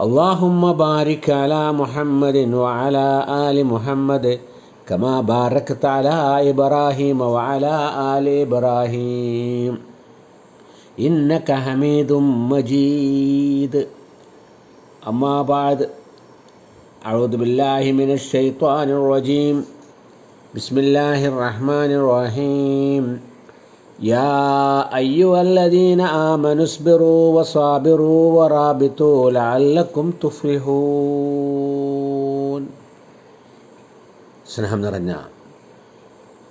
اللهم بارك على محمد وعلى آل محمد كما باركت على إبراهيم وعلى آل إبراهيم إنك حميد مجيد أما بعد أعوذ بالله من الشيطان الرجيم بسم الله الرحمن الرحيم يا أيها الذين آمنوا اصبروا وصابروا ورابطوا لعلكم تفلحون സ്നേഹം നിറഞ്ഞ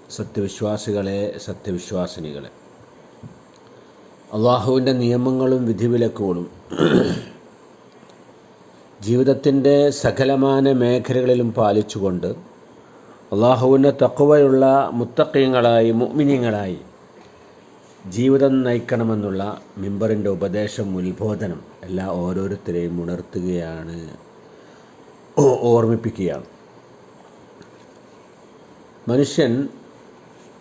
സത്യവിശ്വാസികളെ സത്യവിശ്വാസിനികളെ അള്ളാഹുവിൻ്റെ നിയമങ്ങളും വിധിവിലക്കുകളും ജീവിതത്തിൻ്റെ സകലമാന മേഖലകളിലും പാലിച്ചുകൊണ്ട് അള്ളാഹുവിൻ്റെ തക്കവയുള്ള മുത്തക്കയങ്ങളായി മുഗ്മിനിയങ്ങളായി ജീവിതം നയിക്കണമെന്നുള്ള മിമ്പറിന്റെ ഉപദേശം ഉത്ബോധനം എല്ലാ ഓരോരുത്തരെയും ഉണർത്തുകയാണ്. ഓർമ്മിപ്പിക്കുകയാണ്. മനുഷ്യൻ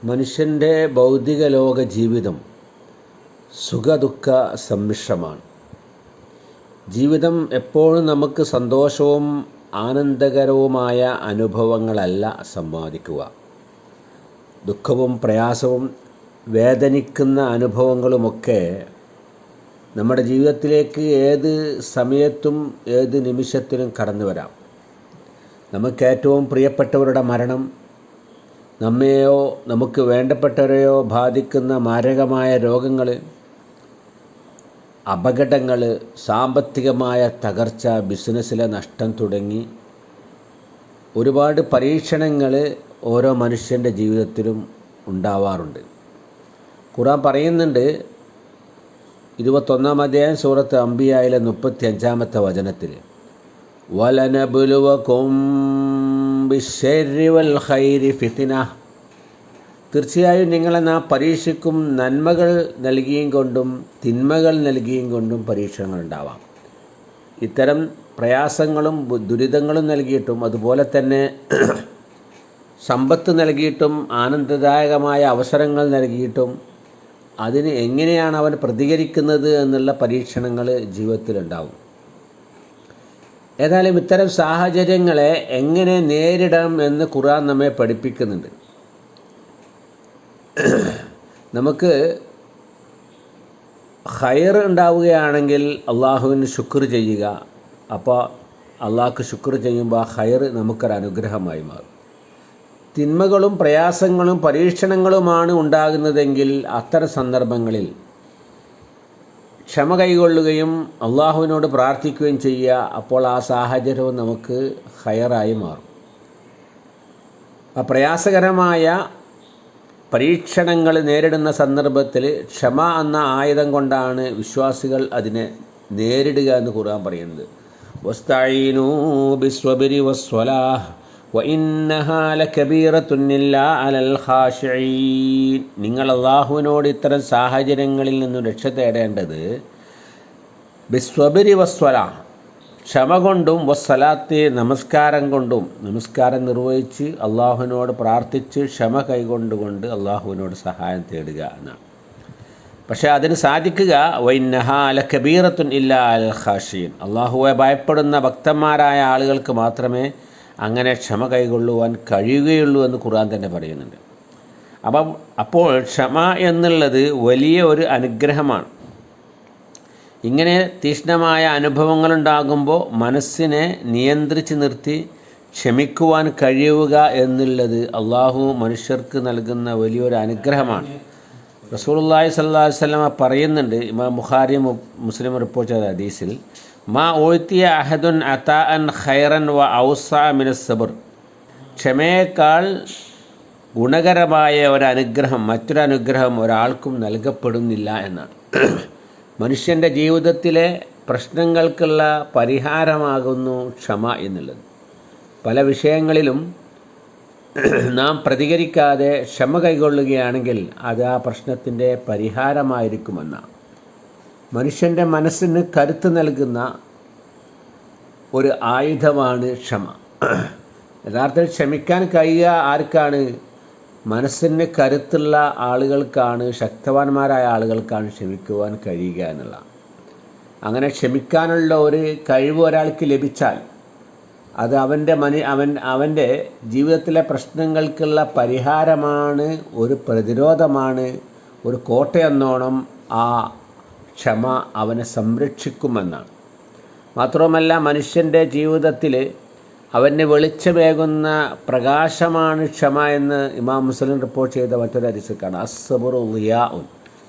മനുഷ്യന്റെ ഭൗതിക ലോക ജീവിതം സുഖദുഃഖ സമ്മിശ്രമാണ്. ജീവിതം എപ്പോഴും നമുക്ക് സന്തോഷവും ആനന്ദകരവുമായ അനുഭവങ്ങളല്ല സമ്പാദിക്കുക. ദുഃഖവും പ്രയാസവും വേദനിക്കുന്ന അനുഭവങ്ങളുമൊക്കെ നമ്മുടെ ജീവിതത്തിലേക്ക് ഏത് സമയത്തും ഏത് നിമിഷത്തിലും കടന്നു വരാം. നമുക്ക് ഏറ്റവും പ്രിയപ്പെട്ടവരുടെ മരണം നമ്മെയോ നമുക്ക് വേണ്ടപ്പെട്ടവരെയോ ബാധിക്കുന്ന മാരകമായ രോഗങ്ങൾ അപകടങ്ങൾ സാമ്പത്തികമായ തകർച്ച ബിസിനസ്സിലെ നഷ്ടം തുടങ്ങി ഒരുപാട് പരീക്ഷണങ്ങൾ ഓരോ മനുഷ്യന്റെ ജീവിതത്തിലും ഉണ്ടാവാറുണ്ട്. ഖുറാൻ പറയുന്നുണ്ട് ഇരുപത്തൊന്നാം അധ്യായം സൂറത്ത് അമ്പിയായിലെ മുപ്പത്തി അഞ്ചാമത്തെ വചനത്തിൽ തീർച്ചയായും നിങ്ങളെ നാം പരീക്ഷിക്കും നന്മകൾ നൽകിയും കൊണ്ടും തിന്മകൾ നൽകിയും കൊണ്ടും പരീക്ഷണങ്ങൾ ഉണ്ടാവാം. ഇത്തരം പ്രയാസങ്ങളും ദുരിതങ്ങളും നൽകിയിട്ടും അതുപോലെ തന്നെ സമ്പത്ത് നൽകിയിട്ടും ആനന്ദദായകമായ അവസരങ്ങൾ നൽകിയിട്ടും അതിന് എങ്ങനെയാണ് അവൻ പ്രതികരിക്കുന്നത് എന്നുള്ള പരീക്ഷണങ്ങൾ ജീവിതത്തിലുണ്ടാവും. ഏതായാലും ഇത്തരം സാഹചര്യങ്ങളെ എങ്ങനെ നേരിടാം എന്ന് ഖുറാൻ നമ്മെ പഠിപ്പിക്കുന്നുണ്ട്. നമുക്ക് ഹയർ ഉണ്ടാവുകയാണെങ്കിൽ അള്ളാഹുവിന് ശുക്ർ ചെയ്യുക. അപ്പോൾ അള്ളാഹ്ക്ക് ശുക്ർ ചെയ്യുമ്പോൾ ആ ഹയർ നമുക്കൊരു അനുഗ്രഹമായി മാറും. തിന്മകളും പ്രയാസങ്ങളും പരീക്ഷണങ്ങളുമാണ് ഉണ്ടാകുന്നതെങ്കിൽ അത്തരം സന്ദർഭങ്ങളിൽ ക്ഷമ കൈകൊള്ളുകയും അള്ളാഹുവിനോട് പ്രാർത്ഥിക്കുകയും ചെയ്യുക അപ്പോൾ ആ സാഹചര്യവും നമുക്ക് ഹയറായി മാറും. ആ പ്രയാസകരമായ പരീക്ഷണങ്ങൾ നേരിടുന്ന സന്ദർഭത്തിൽ ക്ഷമ എന്ന ആയുധം കൊണ്ടാണ് വിശ്വാസികൾ അതിനെ നേരിടുക എന്ന് കുറാൻ പറയുന്നത്. വസ്തഈനൂ ബിസ്വബിരി വസ്വലാഹ്. നിങ്ങൾ അള്ളാഹുവിനോട് ഇത്തരം സാഹചര്യങ്ങളിൽ നിന്നും രക്ഷ തേടേണ്ടത് ബിസ്വബരി വസ്വല ക്ഷമ കൊണ്ടും വസ്വലാത്തെ നമസ്കാരം കൊണ്ടും. നമസ്കാരം നിർവഹിച്ച് അള്ളാഹുവിനോട് പ്രാർത്ഥിച്ച് ക്ഷമ കൈകൊണ്ടുകൊണ്ട് അള്ളാഹുവിനോട് സഹായം തേടുക എന്നാണ്. പക്ഷേ അതിന് സാധിക്കുക വൈനഹാല കബീറത്തുൻ ഇല്ല അൽ ഖാഷീൻ അള്ളാഹുവെ ഭയപ്പെടുന്ന ഭക്തന്മാരായ ആളുകൾക്ക് മാത്രമേ അങ്ങനെ ക്ഷമ കൈകൊള്ളുവാൻ കഴിയുകയുള്ളൂ എന്ന് ഖുർആൻ തന്നെ പറയുന്നുണ്ട്. അപ്പം അപ്പോൾ ക്ഷമ എന്നുള്ളത് വലിയ ഒരു അനുഗ്രഹമാണ്. ഇങ്ങനെ തീക്ഷ്ണമായ അനുഭവങ്ങളുണ്ടാകുമ്പോൾ മനസ്സിനെ നിയന്ത്രിച്ച് നിർത്തി ക്ഷമിക്കുവാൻ കഴിയുക എന്നുള്ളത് അള്ളാഹു മനുഷ്യർക്ക് നൽകുന്ന വലിയൊരു അനുഗ്രഹമാണ്. റസൂലുള്ളാഹി അള്ളാഹി അലൈഹി വല്ല പറയുന്നുണ്ട് ഇമാം ബുഖാരി മുസ്ലിം റിപ്പോർട്ട് ചെയ്ത ഹദീസിൽ മാ ഓഴ്ത്തിയ അഹദുൻ അതാ അൻ ഖൈറൻ വ ഔസ മിന സബർ. ക്ഷമയേക്കാൾ ഗുണകരമായ ഒരനുഗ്രഹം മറ്റൊരനുഗ്രഹം ഒരാൾക്കും നൽകപ്പെടുന്നില്ല എന്നാണ്. മനുഷ്യന്റെ ജീവിതത്തിലെ പ്രശ്നങ്ങൾക്കുള്ള പരിഹാരമാകുന്നു ക്ഷമ എന്നുള്ളത്. പല വിഷയങ്ങളിലും നാം പ്രതികരിക്കാതെ ക്ഷമ കൈകൊള്ളുകയാണെങ്കിൽ അത് ആ പ്രശ്നത്തിന്റെ പരിഹാരമായിരിക്കുമെന്നാണ്. മനുഷ്യന്റെ മനസ്സിന് കരുത്ത് നൽകുന്ന ഒരു ആയുധമാണ് ക്ഷമ. യഥാർത്ഥത്തിൽ ക്ഷമിക്കാൻ കഴിയുക ആർക്കാണ്? മനസ്സിന് കരുത്തുള്ള ആളുകൾക്കാണ് ശക്തവാന്മാരായ ആളുകൾക്കാണ് ക്ഷമിക്കുവാൻ കഴിയുക എന്നുള്ള. അങ്ങനെ ക്ഷമിക്കാനുള്ള ഒരു കഴിവ് ഒരാൾക്ക് ലഭിച്ചാൽ അത് അവന്റെ മനി അവൻ അവന്റെ ജീവിതത്തിലെ പ്രശ്നങ്ങൾക്കുള്ള പരിഹാരമാണ് ഒരു പ്രതിരോധമാണ് ഒരു കോട്ടയെന്നോണം ആ ക്ഷമ അവനെ സംരക്ഷിക്കുമെന്നാണ്. മാത്രവുമല്ല മനുഷ്യന്റെ ജീവിതത്തിൽ അവന് വെളിച്ചമേകുന്ന പ്രകാശമാണ് ക്ഷമ എന്ന് ഇമാം മുസ്ലിം റിപ്പോർട്ട് ചെയ്ത മറ്റൊരു അരിസക്കാണ് അസ്സബറു ലിയാഉൻ.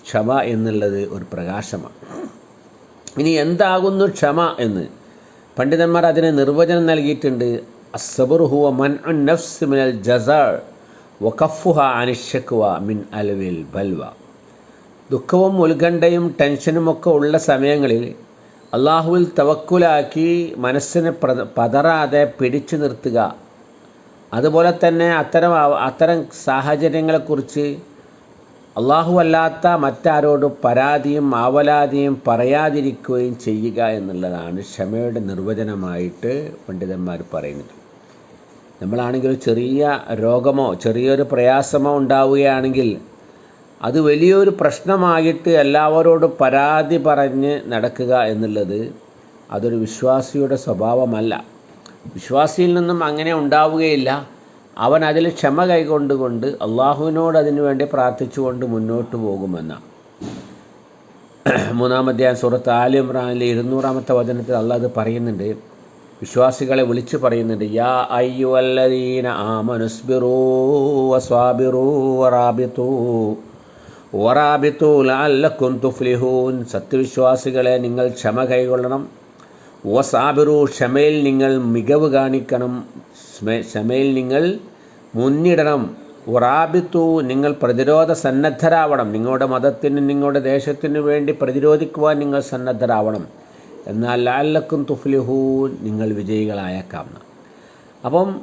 ക്ഷമ എന്നുള്ളത് ഒരു പ്രകാശമാണ്. ഇനി എന്താകുന്നു ക്ഷമ എന്ന്? പണ്ഡിതന്മാർ അതിന് നിർവചനം നൽകിയിട്ടുണ്ട്. അസബുർ ഹുവ മൻ നഫ്സ് മിനൽ ജസാൾ വഖഫുഹ അനിഷക്വ മിൻ അലവിൽ ബൽവ. ദുഃഖവും ഉത്കണ്ഠയും ടെൻഷനും ഒക്കെ ഉള്ള സമയങ്ങളിൽ അള്ളാഹുവിൽ തവക്കുലാക്കി മനസ്സിനെ പതറാതെ പിടിച്ചു നിർത്തുക. അതുപോലെ തന്നെ അത്തരം അത്തരം സാഹചര്യങ്ങളെക്കുറിച്ച് അള്ളാഹു അല്ലാത്ത മറ്റാരോട് പരാതിയും ആവലാതിയും പറയാതിരിക്കുകയും ചെയ്യുക എന്നുള്ളതാണ് ക്ഷമയുടെ നിർവചനമായിട്ട് പണ്ഡിതന്മാർ പറയുന്നത്. നമ്മളാണെങ്കിൽ ചെറിയ രോഗമോ ചെറിയൊരു പ്രയാസമോ ഉണ്ടാവുകയാണെങ്കിൽ അത് വലിയൊരു പ്രശ്നമായിട്ട് എല്ലാവരോടും പരാതി പറഞ്ഞ് നടക്കുക എന്നുള്ളത് അതൊരു വിശ്വാസിയുടെ സ്വഭാവമല്ല. വിശ്വാസിയിൽ നിന്നും അങ്ങനെ ഉണ്ടാവുകയില്ല. അവൻ അതിൽ ക്ഷമ കൈകൊണ്ടുകൊണ്ട് അള്ളാഹുവിനോട് അതിനു വേണ്ടി പ്രാർത്ഥിച്ചുകൊണ്ട് മുന്നോട്ട് പോകുമെന്നാണ് മൂന്നാമധ്യായ സുഹൃത്ത് ആലി ഇമ്രാനിലെ ഇരുന്നൂറാമത്തെ വചനത്തിൽ അള്ളാഹ് പറയുന്നുണ്ട്. വിശ്വാസികളെ വിളിച്ചു പറയുന്നുണ്ട്. യാ അയ്യുവല്ലദീന ആമനുസ്ബിറൂ വസ്വാബിറൂ വറാബിത്തൂ. ലഅല്ലക്കും തുഫ്ലിഹൂൻ. സത്യവിശ്വാസികളെ നിങ്ങൾ ക്ഷമ കൈകൊള്ളണം. വസാബിറു ക്ഷമയിൽ നിങ്ങൾ മികവ് കാണിക്കണം. ക്ഷമയിൽ നിങ്ങൾ മുന്നിടണം. ഉറാബിത്തു നിങ്ങൾ പ്രതിരോധ സന്നദ്ധരാവണം. നിങ്ങളുടെ മതത്തിന് നിങ്ങളുടെ ദേശത്തിന് വേണ്ടി പ്രതിരോധിക്കുവാൻ നിങ്ങൾ സന്നദ്ധരാവണം. എന്നാൽ ലാലക്കും തുഫ്ലിഹൂൻ നിങ്ങൾ വിജയികളായേക്കാം അപ്പം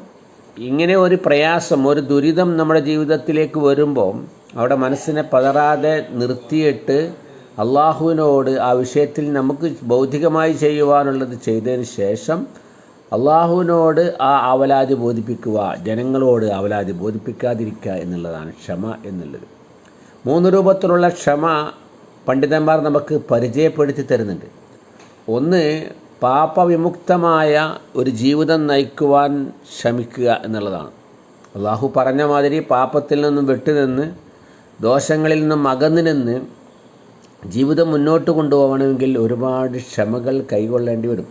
ഇങ്ങനെ ഒരു പ്രയാസം ഒരു ദുരിതം നമ്മുടെ ജീവിതത്തിലേക്ക് വരുമ്പോൾ അവിടെ മനസ്സിനെ പതറാതെ നിർത്തിയിട്ട് അള്ളാഹുവിനോട് ആ വിഷയത്തിൽ നമുക്ക് ബൗദ്ധികമായി ചെയ്യുവാനുള്ളത് ചെയ്തതിന് ശേഷം അള്ളാഹുവിനോട് ആ അവലാതി ബോധിപ്പിക്കുക ജനങ്ങളോട് അവലാതി ബോധിപ്പിക്കാതിരിക്കുക എന്നുള്ളതാണ് ക്ഷമ എന്നുള്ളത്. മൂന്ന് രൂപത്തിലുള്ള ക്ഷമ പണ്ഡിതന്മാർ നമുക്ക് പരിചയപ്പെടുത്തി തരുന്നുണ്ട്. ഒന്ന് പാപവിമുക്തമായ ഒരു ജീവിതം നയിക്കുവാൻ ശ്രമിക്കുക എന്നുള്ളതാണ്. അള്ളാഹു പറഞ്ഞ മാതിരി പാപത്തിൽ നിന്നും വിട്ടുനിന്ന് ദോഷങ്ങളിൽ നിന്നും അകന്നു നിന്ന് ജീവിതം മുന്നോട്ട് കൊണ്ടുപോകണമെങ്കിൽ ഒരുപാട് ക്ഷമകൾ കൈകൊള്ളേണ്ടി വരും.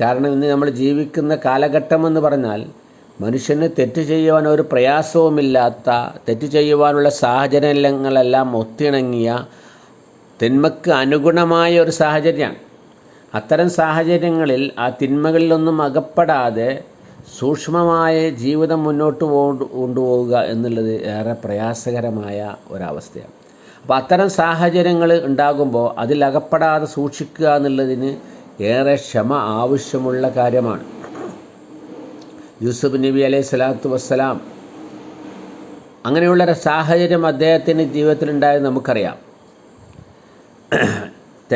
കാരണം ഇന്ന് നമ്മൾ ജീവിക്കുന്ന കാലഘട്ടം എന്ന് പറഞ്ഞാൽ മനുഷ്യന് തെറ്റ് ചെയ്യുവാൻ ഒരു പ്രയാസവുമില്ലാത്ത തെറ്റ് ചെയ്യുവാനുള്ള സാഹചര്യങ്ങളെല്ലാം ഒത്തിണങ്ങിയ തിന്മക്ക് അനുഗുണമായ ഒരു സാഹചര്യമാണ്. അത്തരം സാഹചര്യങ്ങളിൽ ആ തിന്മകളിലൊന്നും അകപ്പെടാതെ സൂക്ഷ്മമായ ജീവിതം മുന്നോട്ട് കൊണ്ടു കൊണ്ടുപോവുക എന്നുള്ളത് ഏറെ പ്രയാസകരമായ ഒരവസ്ഥയാണ്. അപ്പോൾ അത്തരം സാഹചര്യങ്ങൾ ഉണ്ടാകുമ്പോൾ അതിലകപ്പെടാതെ സൂക്ഷിക്കുക എന്നുള്ളതിന് ഏറെ ക്ഷമ ആവശ്യമുള്ള കാര്യമാണ്. യൂസുഫ് നബി അലൈഹി സ്വലാത്തു വസ്സലാം അങ്ങനെയുള്ള ഒരു സാഹചര്യം അദ്ദേഹത്തിന്റെ ജീവിതത്തിലുണ്ടായത് നമുക്കറിയാം.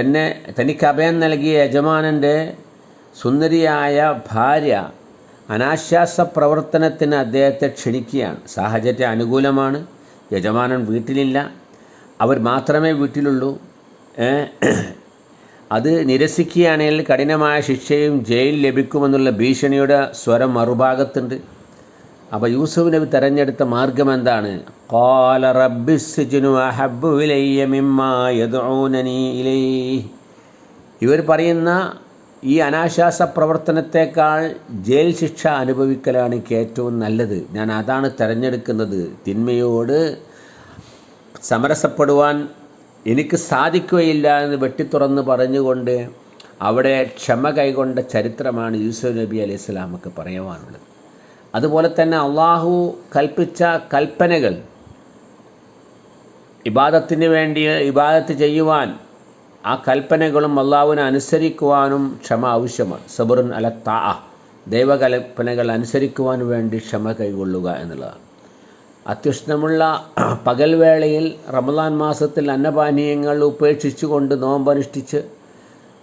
തന്നെ തനിക്ക് അഭയം നൽകിയ യജമാനന്റെ സുന്ദരിയായ ഭാര്യ അനാശ്വാസ പ്രവർത്തനത്തിന് അദ്ദേഹത്തെ ക്ഷണിക്കുകയാണ്. സാഹചര്യം അനുകൂലമാണ്. യജമാനൻ വീട്ടിലില്ല. അവർ മാത്രമേ വീട്ടിലുള്ളൂ. അത് നിരസിക്കുകയാണെങ്കിൽ കഠിനമായ ശിക്ഷയും ജയിൽ ലഭിക്കുമെന്നുള്ള ഭീഷണിയുടെ സ്വരം മറുഭാഗത്തുണ്ട്. അപ്പോൾ യൂസുഫ് നബി തെരഞ്ഞെടുത്ത മാർഗം എന്താണ്? കോല ഇലൈ ഇവർ പറയുന്ന ഈ അനാശാസ പ്രവർത്തനത്തെക്കാൾ ജയിൽ ശിക്ഷ അനുഭവിക്കലാണ് എനിക്ക് ഏറ്റവും നല്ലത്. ഞാൻ അതാണ് തിരഞ്ഞെടുക്കുന്നത്. തിന്മയോട് സമരസപ്പെടുവാൻ എനിക്ക് സാധിക്കുകയില്ല എന്ന് വെട്ടിത്തുറന്ന് പറഞ്ഞുകൊണ്ട് അവിടെ ക്ഷമ കൈകൊണ്ട ചരിത്രമാണ് യൂസഫ് നബി അലൈഹി സ്വലാമക്ക് പറയുവാനുള്ളത് അതുപോലെ തന്നെ അള്ളാഹു കൽപ്പിച്ച കൽപ്പനകൾ ഇബാദത്തിന് വേണ്ടി ഇബാദത്ത് ചെയ്യുവാൻ ആ കൽപ്പനകളും അള്ളാഹുവിനെ അനുസരിക്കുവാനും ക്ഷമ ആവശ്യമാണ്. സബറുൻ അല താ ദൈവകൽപ്പനകൾ അനുസരിക്കുവാൻ വേണ്ടി ക്ഷമ കൈകൊള്ളുക എന്നുള്ളതാണ്. അത്യുഷ്ണമുള്ള പകൽവേളയിൽ റമദാൻ മാസത്തിൽ അന്നപാനീയങ്ങൾ ഉപേക്ഷിച്ചുകൊണ്ട് നോമ്പനുഷ്ഠിച്ച്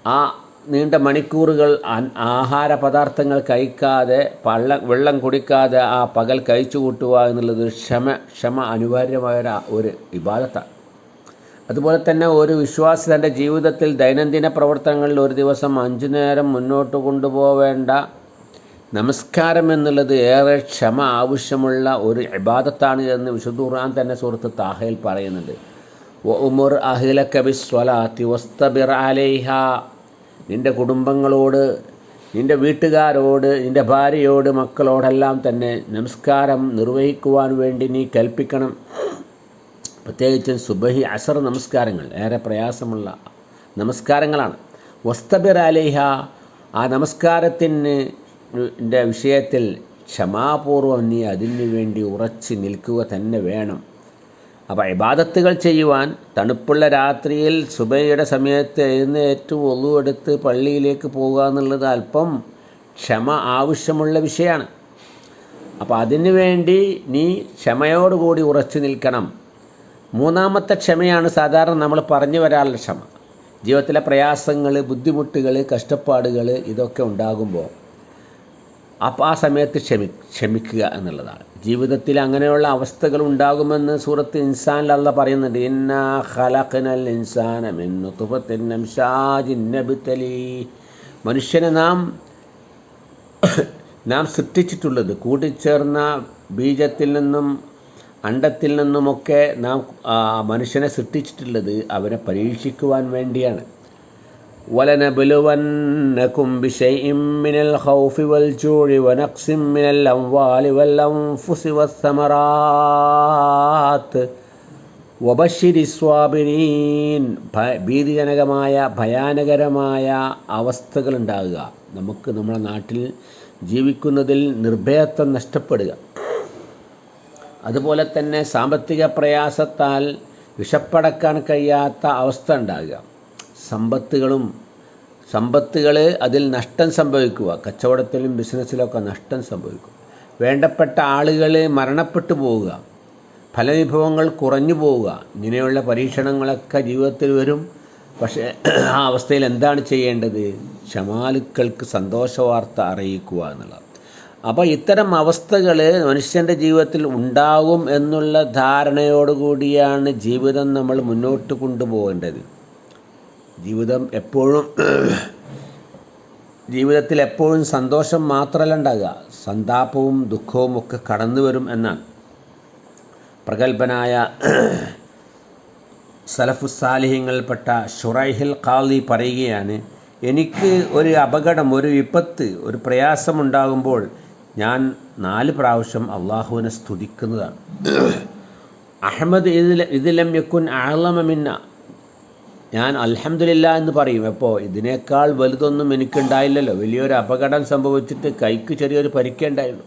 ആ നീണ്ട മണിക്കൂറുകൾ ആഹാര പദാർത്ഥങ്ങൾ കഴിക്കാതെ പള്ള വെള്ളം കുടിക്കാതെ ആ പകൽ കഴിച്ചു കൂട്ടുക എന്നുള്ളത് ക്ഷമ ക്ഷമ അനിവാര്യമായ ഒരു വിവാദത്താണ് അതുപോലെ തന്നെ ഒരു വിശ്വാസി തന്റെ ജീവിതത്തിൽ ദൈനംദിന പ്രവർത്തനങ്ങളിൽ ഒരു ദിവസം അഞ്ചു നേരം മുന്നോട്ട് കൊണ്ടുപോവേണ്ട നമസ്കാരം എന്നുള്ളത് ഏറെ ക്ഷമ ആവശ്യമുള്ള ഒരു ഇബാദത്താണ് എന്ന് വിശുദ്ധ ഖുർആൻ തന്നെ സുഹൃത്ത് താഹയിൽ പറയുന്നുണ്ട്. ഉമർ അഹില കബി സ്വലാത്തി വസ്തബിർ അലൈഹ. നിന്റെ കുടുംബങ്ങളോട് നിന്റെ വീട്ടുകാരോട് നിന്റെ ഭാര്യയോട് മക്കളോടെല്ലാം തന്നെ നമസ്കാരം നിർവഹിക്കുവാൻ വേണ്ടി നീ കൽപ്പിക്കണം. പ്രത്യേകിച്ച് സുബഹി അസർ നമസ്കാരങ്ങൾ ഏറെ പ്രയാസമുള്ള നമസ്കാരങ്ങളാണ്. വസ്തബിർ അലേഹ ആ നമസ്കാരത്തിന് വിഷയത്തിൽ ക്ഷമാപൂർവം നീ അതിനു വേണ്ടി ഉറച്ചു നിൽക്കുക തന്നെ വേണം. അപ്പോൾ ഇബാദത്തുകൾ ചെയ്യുവാൻ തണുപ്പുള്ള രാത്രിയിൽ സുബൈയുടെ സമയത്ത് എഴുന്നേറ്റ് ഒന്നുവെടുത്ത് പള്ളിയിലേക്ക് പോകുക എന്നുള്ളത് അല്പം ക്ഷമ ആവശ്യമുള്ള വിഷയമാണ്. അപ്പോൾ അതിനു വേണ്ടി നീ ക്ഷമയോടുകൂടി ഉറച്ചു നിൽക്കണം. മൂന്നാമത്തെ ക്ഷമയാണ് സാധാരണ നമ്മൾ പറഞ്ഞു വരാനുള്ള ക്ഷമ. ജീവിതത്തിലെ പ്രയാസങ്ങൾ ബുദ്ധിമുട്ടുകൾ കഷ്ടപ്പാടുകൾ ഇതൊക്കെ ഉണ്ടാകുമ്പോൾ അപ്പോൾ ആ സമയത്ത് ക്ഷമി ക്ഷമിക്കുക എന്നുള്ളതാണ്. ജീവിതത്തിൽ അങ്ങനെയുള്ള അവസ്ഥകൾ ഉണ്ടാകുമെന്ന് സൂറത്ത് ഇൻസാൻ അല്ല പറയുന്നുണ്ട്. ഇന്ന ഖലഖനൽ ഇൻസാന മിൻ നുത്ഫത്തിൻ അംശാജിൻ നബ്തലി. മനുഷ്യനെ നാം നാം സൃഷ്ടിച്ചിട്ടുള്ളത് കൂട്ടിച്ചേർന്ന ബീജത്തിൽ നിന്നും അണ്ടത്തിൽ നിന്നുമൊക്കെ നാം മനുഷ്യനെ സൃഷ്ടിച്ചിട്ടുള്ളത് അവനെ പരീക്ഷിക്കുവാൻ വേണ്ടിയാണ് ولنبلونكم بشيء من الخوف والجوع ونقص من الأموال والأنفس والثمرات വബഷിരി സ്വാബിനീൻ ഭീതിജനകമായ ഭയാനകരമായ അവസ്ഥകൾ ഉണ്ടാകുക നമുക്ക് നമ്മുടെ നാട്ടിൽ ജീവിക്കുന്നതിൽ നിർഭയത്വം നഷ്ടപ്പെടുക അതുപോലെ തന്നെ സാമ്പത്തിക പ്രയാസത്താൽ വിഷപ്പടക്കാൻ കഴിയാത്ത അവസ്ഥ ഉണ്ടാകുക. സമ്പത്തുകളും സമ്പത്തുകൾ അതിൽ നഷ്ടം സംഭവിക്കുക. കച്ചവടത്തിലും ബിസിനസ്സിലൊക്കെ നഷ്ടം സംഭവിക്കും. വേണ്ടപ്പെട്ട ആളുകൾ മരണപ്പെട്ടു പോവുക. ഫലവിഭവങ്ങൾ കുറഞ്ഞു പോവുക. ഇങ്ങനെയുള്ള പരീക്ഷണങ്ങളൊക്കെ ജീവിതത്തിൽ വരും. പക്ഷേ ആ അവസ്ഥയിൽ എന്താണ് ചെയ്യേണ്ടത്? ക്ഷമാലുക്കൾക്ക് സന്തോഷവാർത്ത അറിയിക്കുക എന്നുള്ളത്. അപ്പോൾ ഇത്തരം അവസ്ഥകൾ മനുഷ്യന്റെ ജീവിതത്തിൽ ഉണ്ടാകും എന്നുള്ള ധാരണയോടുകൂടിയാണ് ജീവിതം നമ്മൾ മുന്നോട്ട് കൊണ്ടുപോകേണ്ടത്. ജീവിതം എപ്പോഴും ജീവിതത്തിൽ എപ്പോഴും സന്തോഷം മാത്രമല്ല ഉണ്ടാകുക. സന്താപവും ദുഃഖവും ഒക്കെ കടന്നു വരും എന്നാണ്. പ്രഗത്ഭനായ സലഫുസാലിഹ്യങ്ങളിൽപ്പെട്ട ഷുറൈഹിൽ ഖാലി പറയുകയാണ് എനിക്ക് ഒരു അപകടം ഒരു വിപത്ത് ഒരു പ്രയാസമുണ്ടാകുമ്പോൾ ഞാൻ നാല് പ്രാവശ്യം അള്ളാഹുവിനെ സ്തുതിക്കുന്നതാണ്. അഹമ്മദ് ഇതിലം യക്കുൻ ആളമിന്ന ഞാൻ അലഹമില്ല എന്ന് പറയും. എപ്പോൾ ഇതിനേക്കാൾ വലുതൊന്നും എനിക്കുണ്ടായില്ലല്ലോ. വലിയൊരു അപകടം സംഭവിച്ചിട്ട് കൈക്ക് ചെറിയൊരു പരിക്കേണ്ടായുള്ളൂ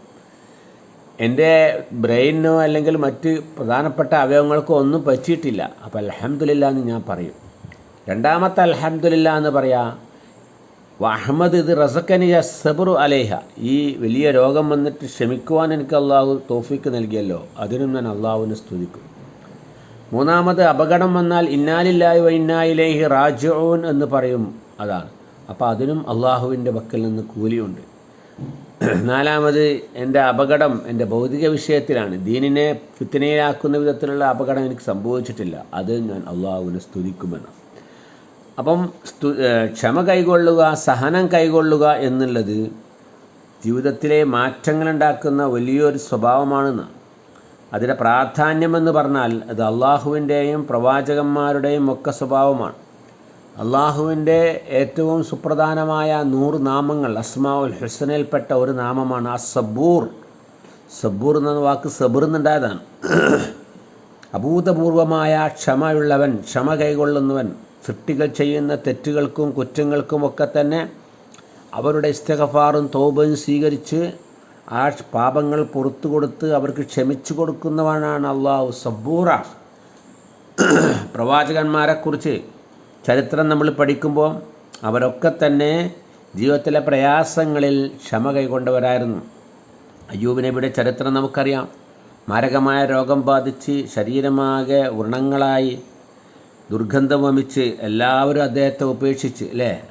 എന്റെ ബ്രെയിനോ അല്ലെങ്കിൽ മറ്റ് പ്രധാനപ്പെട്ട അവയവങ്ങൾക്കോ ഒന്നും പറ്റിയിട്ടില്ല. അപ്പോൾ അലഹമില്ല എന്ന് ഞാൻ പറയും. രണ്ടാമത്തെ അലഹമില്ല എന്ന് പറയാം അഹമ്മദ് ഇത് റസക്കനി സബറു അലേഹ. ഈ വലിയ രോഗം വന്നിട്ട് ക്ഷമിക്കുവാൻ എനിക്ക് അള്ളാഹു തോഫിക്ക് നൽകിയല്ലോ. അതിനും ഞാൻ അള്ളാഹുവിനെ സ്തുതിക്കും. മൂന്നാമത് അപകടം വന്നാൽ ഇന്നാലില്ലായി വ ഇന്നായിലേഹി റാജോൻ എന്ന് പറയും. അതാണ്. അപ്പോൾ അതിനും അള്ളാഹുവിന്റെ പക്കൽ നിന്ന് കൂലിയുണ്ട്. നാലാമത് എന്റെ അപകടം എന്റെ ഭൗതിക വിഷയത്തിലാണ്. ദീനിനെ ഫിത്തനയിലാക്കുന്ന വിധത്തിലുള്ള അപകടം എനിക്ക് സംഭവിച്ചിട്ടില്ല. അത് ഞാൻ അള്ളാഹുവിനെ സ്തുതിക്കുമെന്ന്. അപ്പം ക്ഷമ കൈകൊള്ളുക സഹനം കൈകൊള്ളുക എന്നുള്ളത് ജീവിതത്തിലെ മാറ്റങ്ങളുണ്ടാക്കുന്ന വലിയൊരു സ്വഭാവമാണെന്ന് അതിന്റെ പ്രാധാന്യമെന്ന് പറഞ്ഞാൽ അത് അള്ളാഹുവിന്റെയും പ്രവാചകന്മാരുടെയും ഒക്കെ സ്വഭാവമാണ്. അള്ളാഹുവിന്റെ ഏറ്റവും സുപ്രധാനമായ നൂറ് നാമങ്ങൾ അസ്മാ ഉൽ ഹുസനയിൽപ്പെട്ട ഒരു നാമമാണ് ആ സബൂർ സബൂർ എന്ന വാക്ക് സബുർ എന്നുണ്ടായതാണ്. അഭൂതപൂർവമായ ക്ഷമയുള്ളവൻ ക്ഷമ കൈകൊള്ളുന്നവൻ സൃഷ്ടികൾ ചെയ്യുന്ന തെറ്റുകൾക്കും കുറ്റങ്ങൾക്കുമൊക്കെ തന്നെ അവരുടെ ഇസ്തഗഫാറും തോബയും സ്വീകരിച്ച് ആ പാപങ്ങൾ പുറത്തു കൊടുത്ത് അവർക്ക് ക്ഷമിച്ചു കൊടുക്കുന്നവനാണ് അള്ളാഹു സബൂറ പ്രവാചകന്മാരെക്കുറിച്ച് ചരിത്രം നമ്മൾ പഠിക്കുമ്പോൾ അവരൊക്കെ തന്നെ ജീവിതത്തിലെ പ്രയാസങ്ങളിൽ ക്ഷമ കൈകൊണ്ടവരായിരുന്നു അയ്യൂബ് നബിയുടെ ചരിത്രം നമുക്കറിയാം. മാരകമായ രോഗം ബാധിച്ച് ശരീരമാകെ വ്രണങ്ങളായി ദുർഗന്ധം വമിച്ച് എല്ലാവരും അദ്ദേഹത്തെ ഉപേക്ഷിച്ച് അല്ലേ?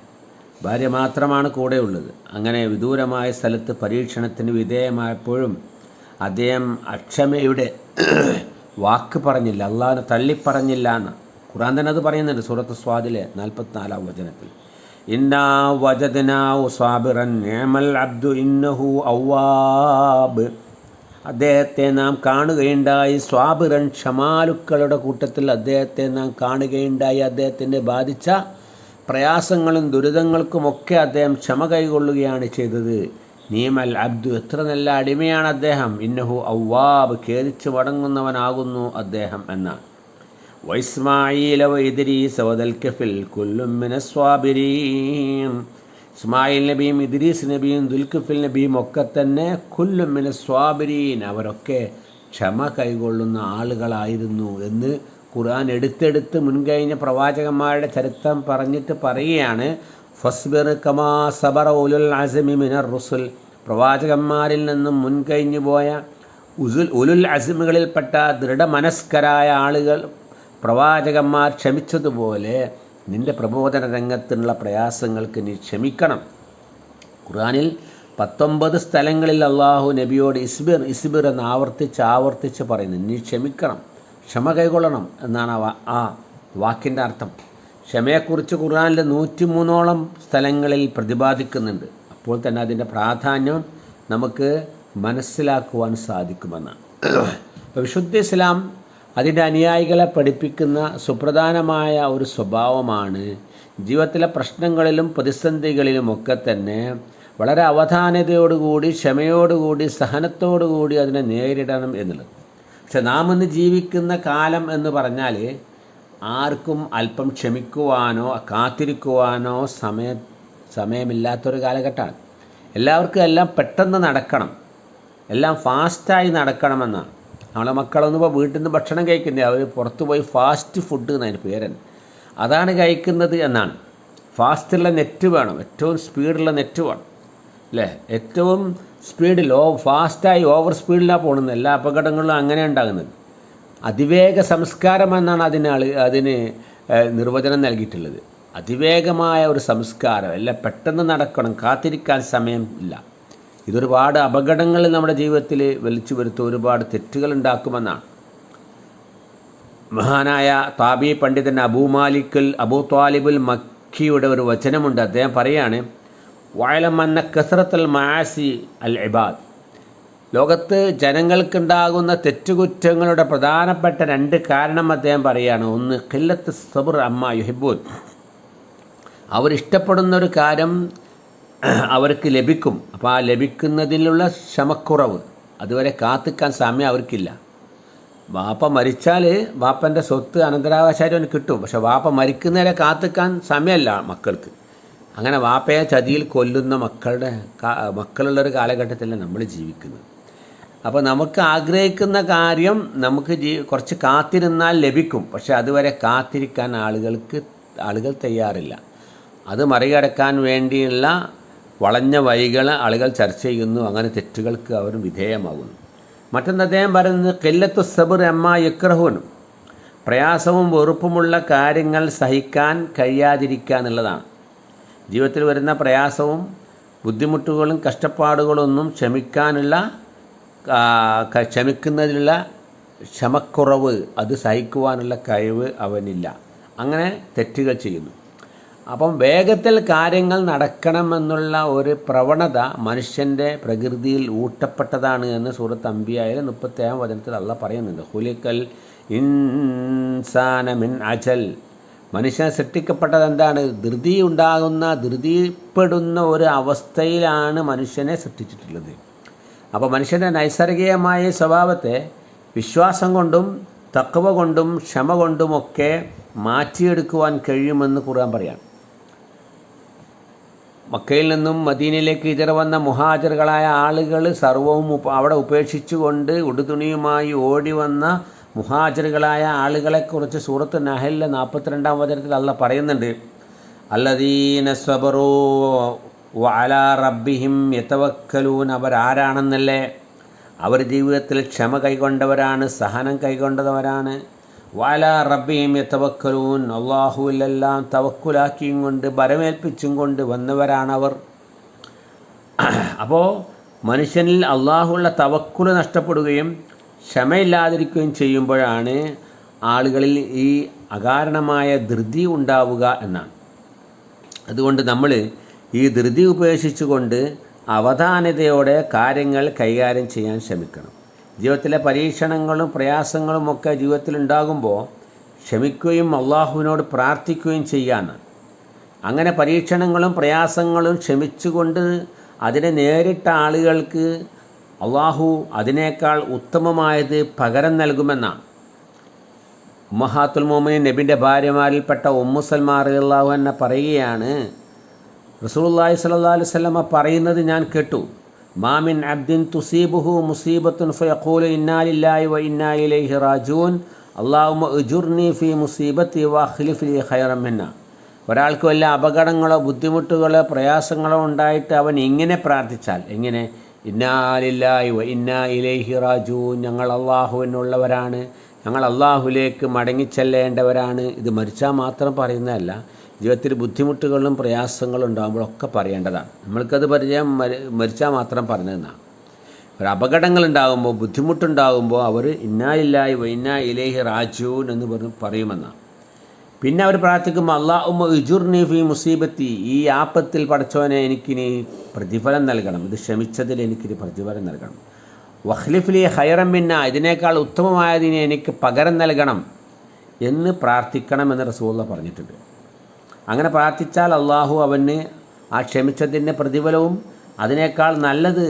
ഭാര്യ മാത്രമാണ് കൂടെയുള്ളത് അങ്ങനെ വിദൂരമായ സ്ഥലത്ത് പരീക്ഷണത്തിന് വിധേയമായപ്പോഴും അദ്ദേഹം അക്ഷമയുടെ വാക്ക് പറഞ്ഞില്ല. അള്ളാഹിനെ തള്ളിപ്പറഞ്ഞില്ല എന്ന്. ഖുറാൻ തന്നെ അത് പറയുന്നുണ്ട് സൂറത്ത് സ്വാദിലെ നാൽപ്പത്തിനാലാം വചനത്തിൽ. ഇന്നാ വജദനാ സ്വാബിറൻ നേമൽ അബ്ദു ഇന്നഹു ഔവാബ് അദ്ദേഹത്തെ നാം കാണുകയുണ്ടായി. സ്വാബിറൻ ക്ഷമാലുക്കളുടെ കൂട്ടത്തിൽ അദ്ദേഹത്തെ നാം കാണുകയുണ്ടായി. അദ്ദേഹത്തിന്റെ ബാധിച്ച പ്രയാസങ്ങളും ദുരിതങ്ങൾക്കുമൊക്കെ അദ്ദേഹം ക്ഷമ കൈകൊള്ളുകയാണ് ചെയ്തത്. നീമൽ അബ്ദു. എത്ര നല്ല അടിമയാണ് അദ്ദേഹം. ഇന്നഹു ഔവാബ്. ഖേദിച്ച് മടങ്ങുന്നവനാകുന്നു അദ്ദേഹം എന്നാണ്. വൈസ്മായില ഇതിരി സവദൽ കഫിൽ കൊല്ലും മിനസ്വാബിരീം ഇസ്മായിൽ നബിയും ഇദ്രീസ് നബിയും ദുൽഖഫിൽ നബിയും ഒക്കെ തന്നെ കുല്ലുമിന് സ്വാബരീൻ. അവരൊക്കെ ക്ഷമ കൈകൊള്ളുന്ന ആളുകളായിരുന്നു എന്ന് ഖുർആൻ എടുത്തെടുത്ത് മുൻകഴിഞ്ഞ പ്രവാചകന്മാരുടെ ചരിത്രം പറഞ്ഞിട്ട് പറയുകയാണ് ഫസ്ബിർ കമാ സബറ ഉലുൽ അസമി മിനർ റുസുൽ. പ്രവാചകന്മാരിൽ നിന്നും മുൻകഴിഞ്ഞു പോയ ഉസുൽ ഉലുൽ അസിമുകളിൽപ്പെട്ട ദൃഢമനസ്കരായ ആളുകൾ പ്രവാചകന്മാർ ക്ഷമിച്ചതുപോലെ നിന്റെ പ്രബോധന രംഗത്തുള്ള പ്രയാസങ്ങൾക്ക് നീ ക്ഷമിക്കണം. ഖുർആനിൽ പത്തൊമ്പത് സ്ഥലങ്ങളിൽ അള്ളാഹു നബിയോട് ഇസ്ബിർ ഇസ്ബിർ എന്ന് ആവർത്തിച്ച് ആവർത്തിച്ച് പറയുന്നു. നീ ക്ഷമിക്കണം. ക്ഷമ കൈകൊള്ളണം എന്നാണ് ആ വാക്കിന്റെ അർത്ഥം. ക്ഷമയെക്കുറിച്ച് ഖുർആനിൽ നൂറ്റിമൂന്നോളം സ്ഥലങ്ങളിൽ പ്രതിപാദിക്കുന്നുണ്ട്. അപ്പോൾ തന്നെ അതിന്റെ പ്രാധാന്യം നമുക്ക് മനസ്സിലാക്കുവാൻ സാധിക്കുമെന്നാണ്. വിശുദ്ധ ഇസ്ലാം അതിന്റെ അനുയായികളെ പഠിപ്പിക്കുന്ന സുപ്രധാനമായ ഒരു സ്വഭാവമാണ് ജീവിതത്തിലെ പ്രശ്നങ്ങളിലും പ്രതിസന്ധികളിലുമൊക്കെ തന്നെ വളരെ അവധാനതയോടുകൂടി ക്ഷമയോടുകൂടി സഹനത്തോടുകൂടി അതിനെ നേരിടണം എന്നുള്ളത്. പക്ഷെ നാം ഇന്ന് ജീവിക്കുന്ന കാലം എന്ന് പറഞ്ഞാൽ ആർക്കും അല്പം ക്ഷമിക്കുവാനോ കാത്തിരിക്കുവാനോ സമയ സമയമില്ലാത്തൊരു കാലഘട്ടമാണ്. എല്ലാവർക്കും എല്ലാം പെട്ടെന്ന് നടക്കണം. എല്ലാം ഫാസ്റ്റായി നടക്കണമെന്നാണ്. നമ്മളെ മക്കളൊന്നും ഇപ്പോൾ വീട്ടിൽ നിന്ന് ഭക്ഷണം കഴിക്കുന്നില്ല. അവർ പുറത്ത് പോയി ഫാസ്റ്റ് ഫുഡ് എന്നതിന് പേരൻ അതാണ് കഴിക്കുന്നത് എന്നാണ്. ഫാസ്റ്റുള്ള നെറ്റ് വേണം. ഏറ്റവും സ്പീഡുള്ള നെറ്റ് വേണം. അല്ലേ? ഏറ്റവും സ്പീഡിൽ ഓ ഫാസ്റ്റായി ഓവർ സ്പീഡിലാണ് പോകുന്നത് എല്ലാ അപകടങ്ങളിലും അങ്ങനെ ഉണ്ടാകുന്നത്. അതിവേഗ സംസ്കാരം എന്നാണ് അതിനാൾ അതിന് നിർവചനം നൽകിയിട്ടുള്ളത്. അതിവേഗമായ ഒരു സംസ്കാരം. അല്ല പെട്ടെന്ന് നടക്കണം. കാത്തിരിക്കാൻ സമയം ഇല്ല. ഇതൊരുപാട് അപകടങ്ങൾ നമ്മുടെ ജീവിതത്തിൽ വലിച്ചു വരുത്തും ഒരുപാട് തെറ്റുകൾ ഉണ്ടാക്കുമെന്നാണ്. മഹാനായ താബി പണ്ഡിതൻ അബൂ മാലിക്കുൽ അബൂ താലിബുൽ മക്കിയുടെ ഒരു വചനമുണ്ട്. അദ്ദേഹം പറയാണ് വയലമന്ന കസറത്തൽ മാസി അൽ ഇബാദ്. ലോകത്ത് ജനങ്ങൾക്കുണ്ടാകുന്ന തെറ്റുകുറ്റങ്ങളുടെ പ്രധാനപ്പെട്ട രണ്ട് കാരണം അദ്ദേഹം പറയുകയാണ് ഒന്ന് ഖില്ലത്ത് സബുർ അമ്മ യുഹിബൂൻ അവരിഷ്ടപ്പെടുന്ന ഒരു കാര്യം അവർക്ക് ലഭിക്കും. അപ്പോൾ ആ ലഭിക്കുന്നതിലുള്ള ശമക്കുറവ് അതുവരെ കാത്തിക്കാൻ സമയം അവർക്കില്ല. വാപ്പ മരിച്ചാൽ വാപ്പന്റെ സ്വത്ത് അനന്തരാവകാശമായിട്ട് കിട്ടും. പക്ഷെ വാപ്പ മരിക്കുന്നവരെ കാത്തിക്കാൻ സമയമല്ല മക്കൾക്ക്. അങ്ങനെ വാപ്പയെ ചതിയിൽ കൊല്ലുന്ന മക്കളുടെ മക്കളുള്ളൊരു കാലഘട്ടത്തിലാണ് നമ്മൾ ജീവിക്കുന്നത്. അപ്പോൾ നമുക്ക് ആഗ്രഹിക്കുന്ന കാര്യം നമുക്ക് ജീ കുറച്ച് കാത്തിരുന്നാൽ ലഭിക്കും. പക്ഷെ അതുവരെ കാത്തിരിക്കാൻ ആളുകൾക്ക് ആളുകൾ തയ്യാറില്ല. അത് മറികടക്കാൻ വേണ്ടിയുള്ള വളഞ്ഞ വഴികൾ ആളുകൾ ചർച്ച ചെയ്യുന്നു. അങ്ങനെ തെറ്റുകൾക്ക് അവർ വിധേയമാകുന്നു. മറ്റൊന്ന് അദ്ദേഹം പറയുന്നത് കെല്ലത്തു സബുർ എമ്മ യക്രഹുനും പ്രയാസവും വെറുപ്പുമുള്ള കാര്യങ്ങൾ സഹിക്കാൻ കഴിയാതിരിക്കുക എന്നുള്ളതാണ്. ജീവിതത്തിൽ വരുന്ന പ്രയാസവും ബുദ്ധിമുട്ടുകളും കഷ്ടപ്പാടുകളൊന്നും ക്ഷമിക്കാനുള്ള ക്ഷമിക്കുന്നതിനുള്ള ക്ഷമക്കുറവ് അത് സഹിക്കുവാനുള്ള കഴിവ് അവനില്ല. അങ്ങനെ തെറ്റുകൾ ചെയ്യുന്നു. അപ്പം വേഗത്തിൽ കാര്യങ്ങൾ നടക്കണമെന്നുള്ള ഒരു പ്രവണത മനുഷ്യന്റെ പ്രകൃതിയിൽ ഊട്ടപ്പെട്ടതാണ് എന്ന് സൂറത്ത് അമ്പിയായ മുപ്പത്തേഴാം വചനത്തിൽ അള്ള പറയുന്നുണ്ട്. ഹുലിക്കൽ ഇൻസാനമിൻ അജൽ. മനുഷ്യൻ സൃഷ്ടിക്കപ്പെട്ടത് എന്താണ്? ധൃതി ഉണ്ടാകുന്ന ധൃതിപ്പെടുന്ന ഒരു അവസ്ഥയിലാണ് മനുഷ്യനെ സൃഷ്ടിച്ചിട്ടുള്ളത്. അപ്പോൾ മനുഷ്യന്റെ നൈസർഗികമായ സ്വഭാവത്തെ വിശ്വാസം കൊണ്ടും തക്കവ കൊണ്ടും ക്ഷമ കൊണ്ടുമൊക്കെ മാറ്റിയെടുക്കുവാൻ കഴിയുമെന്ന് ഖുർആൻ പറയാം മക്കയിൽ നിന്നും മദീനയിലേക്ക് ഇതര വന്ന മുഹാജറുകളായ ആളുകൾ സർവവും അവിടെ ഉപേക്ഷിച്ചുകൊണ്ട് ഉടുതുണിയുമായി ഓടി വന്ന മുഹാജറുകളായ ആളുകളെക്കുറിച്ച് സൂറത്ത് നഹലിലെ നാൽപ്പത്തിരണ്ടാം വചനത്തിൽ അല്ല പറയുന്നുണ്ട്. അല്ലദീന സ്വബറോ വഅല റബ്ബിഹിം യത്തവക്കലൂൻ അവരാരാണെന്നല്ലേ അവർ ജീവിതത്തിൽ ക്ഷമ കൈകൊണ്ടവരാണ് സഹനം കൈകൊണ്ടവരാണ്. വാല റബ്ബിയും യതവക്കലൂൻ. അള്ളാഹുവിലെല്ലാം തവക്കുലാക്കിയും കൊണ്ട് ഭരമേൽപ്പിച്ചും കൊണ്ട് വന്നവരാണവർ അപ്പോൾ മനുഷ്യനിൽ അള്ളാഹുള്ള തവക്കുൽ നഷ്ടപ്പെടുകയും ക്ഷമയില്ലാതിരിക്കുകയും ചെയ്യുമ്പോഴാണ് ആളുകളിൽ ഈ അകാരണമായ ധൃതി ഉണ്ടാവുക എന്നാണ്. അതുകൊണ്ട് നമ്മൾ ഈ ധൃതി ഉപേക്ഷിച്ചുകൊണ്ട് അവധാനതയോടെ കാര്യങ്ങൾ കൈകാര്യം ചെയ്യാൻ ശ്രമിക്കണം. ജീവിതത്തിലെ പരീക്ഷണങ്ങളും പ്രയാസങ്ങളും ഒക്കെ ജീവിതത്തിൽ ഉണ്ടാകുമ്പോൾ ക്ഷമിക്കുകയും അള്ളാഹുവിനോട് പ്രാർത്ഥിക്കുകയും ചെയ്യാണ് അങ്ങനെ പരീക്ഷണങ്ങളും പ്രയാസങ്ങളും ക്ഷമിച്ചുകൊണ്ട് അതിനെ നേരിട്ട ആളുകൾക്ക് അള്ളാഹു അതിനേക്കാൾ ഉത്തമമായത് പകരം നൽകുമെന്നാണ്. മഹാത്തുൽ മോമിൻ നബിന്റെ ഭാര്യമാരിൽപ്പെട്ട ഉമ്മു സൽമാർ അള്ളാഹു എന്നെ പറയുകയാണ് റസൂലുള്ളാഹി സ്വല്ലല്ലാഹു അലൈഹി വസല്ലമ പറയുന്നത് ഞാൻ കേട്ടു. മാമിൻ അബ്ദിൻ തുസീബുഹു മുസീബത്തുൻ ഫയഖൂലു ഇന്നാ ലില്ലാഹി വ ഇന്നാ ഇലൈഹി റാജിഊൻ അല്ലാഹുമ്മ ഉജുർനി ഫീ മുസീബത്തി വ അഖ്ലിഫ് ലി ഖൈറൻ മിന്ന. ഒരാൾക്ക് വല്ല അപകടങ്ങളോ ബുദ്ധിമുട്ടുകളോ പ്രയാസങ്ങളോ ഉണ്ടായിട്ട് അവൻ ഇങ്ങനെ പ്രാർത്ഥിച്ചാൽ എങ്ങനെ? ഇന്നാ ലില്ലാഹി വ ഇന്നാ ഇലൈഹി റാജിഊൻ ഞങ്ങൾ അള്ളാഹുവിനുള്ളവരാണ് ഞങ്ങൾ അള്ളാഹുലേക്ക് മടങ്ങിച്ചെല്ലേണ്ടവരാണ്. ഇത് മരിച്ചാൽ മാത്രം പറയുന്നതല്ല. ജീവിതത്തിൽ ബുദ്ധിമുട്ടുകളും പ്രയാസങ്ങളും ഉണ്ടാകുമ്പോഴൊക്കെ പറയേണ്ടതാണ്. നമ്മൾക്കത് പരിചയം മരി മരിച്ചാൽ മാത്രം പറഞ്ഞതെന്നാണ് ഒരു അപകടങ്ങൾ ഉണ്ടാകുമ്പോൾ ബുദ്ധിമുട്ടുണ്ടാകുമ്പോൾ അവർ ഇന്നാലില്ലായി വൈന്നാ ഇലേഹി റാജൂൻ എന്ന് പറഞ്ഞ് പറയുമെന്നാണ് പിന്നെ അവർ പ്രാർത്ഥിക്കും അള്ളാഹുമ്മ ഇജുർനി ഫി മുസീബത്തി ഈ ആപ്പത്തിൽ പഠിച്ചവനെ എനിക്കിനി പ്രതിഫലം നൽകണം. ഇത് ക്ഷമിച്ചതിൽ എനിക്കിനി പ്രതിഫലം നൽകണം. വഹ്ലിഫ്ലി ഹൈറം മിന്ന ഇതിനേക്കാൾ ഉത്തമമായതിനെ എനിക്ക് പകരം നൽകണം എന്ന് പ്രാർത്ഥിക്കണം എന്ന് റസൂള്ള പറഞ്ഞിട്ടുണ്ട്. അങ്ങനെ പ്രാർത്ഥിച്ചാൽ അള്ളാഹു അവന് ആ ക്ഷമിച്ചതിന്റെ പ്രതിഫലവും അതിനേക്കാൾ നല്ലത്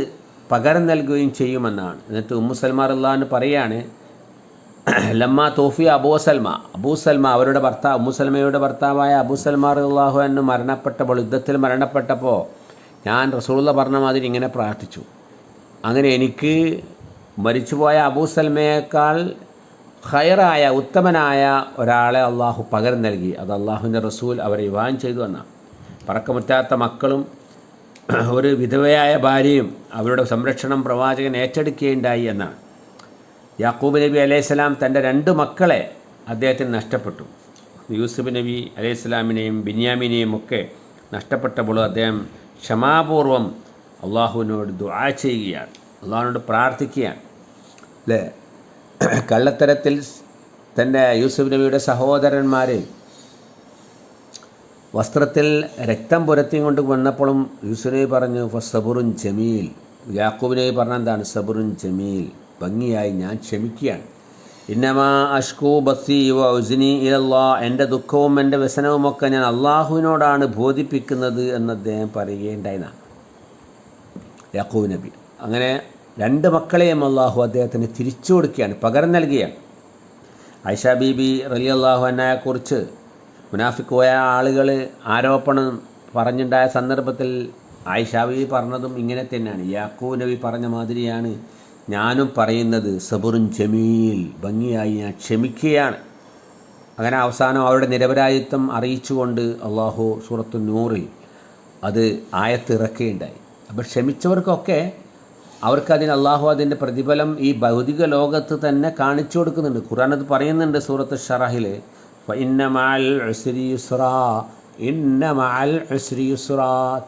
പകരം നൽകുകയും ചെയ്യുമെന്നാണ്. എന്നിട്ട് ഉമ്മു സൽമാർ അള്ളാഹുന് പറയാണ് ലമ്മ തോഫി അബൂ സൽമ. അബൂ സൽമ അവരുടെ ഭർത്താവ് ഉമ്മു സൽമയുടെ ഭർത്താവായ അബൂ സൽമാർ അള്ളാഹു എന്ന് മരണപ്പെട്ടപ്പോൾ യുദ്ധത്തിൽ മരണപ്പെട്ടപ്പോൾ ഞാൻ റസൂള്ള പറഞ്ഞ മാതിരി ഇങ്ങനെ പ്രാർത്ഥിച്ചു. അങ്ങനെ എനിക്ക് മരിച്ചുപോയ അബൂ സൽമയേക്കാൾ ഖൈറായ ഉത്തമനായ ഒരാളെ അള്ളാഹു പകരം നൽകി. അത് അള്ളാഹുവിന്റെ റസൂൽ അവരെ വിവാഹം ചെയ്തു എന്നാണ്. പറക്കമുറ്റാത്ത മക്കളും ഒരു വിധവയായ ഭാര്യയും അവരുടെ സംരക്ഷണം പ്രവാചകൻ ഏറ്റെടുക്കുകയുണ്ടായി എന്നാണ്. യാക്കൂബ് നബി അലൈഹിസ്സലാം തന്റെ രണ്ട് മക്കളെ അദ്ദേഹത്തിന് നഷ്ടപ്പെട്ടു. യൂസുഫ് നബി അലൈഹിസ്സലാമിനെയും ബിന്യാമിനെയും ഒക്കെ നഷ്ടപ്പെട്ടപ്പോൾ അദ്ദേഹം ക്ഷമാപൂർവം അള്ളാഹുവിനോട് ദുആ ചെയ്യുകയാണ്. അള്ളാഹുവിനോട് പ്രാർത്ഥിക്കുകയാണ്. അല്ലേ കള്ളത്തരത്തിൽ തന്റെ യൂസുഫ് നബിയുടെ സഹോദരന്മാർ വസ്ത്രത്തിൽ രക്തം പുരത്തി കൊണ്ട് വന്നപ്പോഴും യൂസുഫ് നബി പറഞ്ഞു സബുറുൻ ജമീൽ. യാക്കൂബ് നബി പറഞ്ഞ എന്താണ്? സബുറുൻ ജമീൽ. ഭംഗിയായി ഞാൻ ക്ഷമിക്കുകയാണ്. ഇന്നമാ അഷ്കൂ ബസി ഉസ്നി ഇലല്ലാ. എന്റെ ദുഃഖവും എന്റെ വ്യസനവുമൊക്കെ ഞാൻ അള്ളാഹുവിനോടാണ് ബോധിപ്പിക്കുന്നത് എന്ന് അദ്ദേഹം പറയുകയുണ്ടായതാണ് യാക്കൂബ് നബി. അങ്ങനെ രണ്ട് മക്കളെയും അള്ളാഹു അദ്ദേഹത്തിന് തിരിച്ചു കൊടുക്കുകയാണ് പകരം നൽകുകയാണ്. ഐഷ ബീബി റലി അള്ളാഹു അന്നയെക്കുറിച്ച് മുനാഫിക്ക് പോയ ആളുകൾ ആരോപണം പറഞ്ഞുണ്ടായ സന്ദർഭത്തിൽ ആയിഷ ബീബി പറഞ്ഞതും ഇങ്ങനെ തന്നെയാണ്. യാക്കൂ നബി പറഞ്ഞ മാതിരിയാണ് ഞാനും പറയുന്നത് സബുറുൻ ജമീൽ ഭംഗിയായി ഞാൻ ക്ഷമിക്കുകയാണ്. അങ്ങനെ അവസാനം അവരുടെ നിരപരാധിത്വം അറിയിച്ചുകൊണ്ട് അള്ളാഹു സൂറത്തു നൂറിൽ അത് ആയത്തിറക്കുകയുണ്ടായി അപ്പോൾ ക്ഷമിച്ചവർക്കൊക്കെ അവർക്കതിന് അള്ളാഹു അതിന്റെ പ്രതിഫലം ഈ ഭൗതിക ലോകത്ത് തന്നെ കാണിച്ചു കൊടുക്കുന്നുണ്ട്. ഖുർആൻ അത് പറയുന്നുണ്ട് സൂറത്ത് ഷറഹിൽ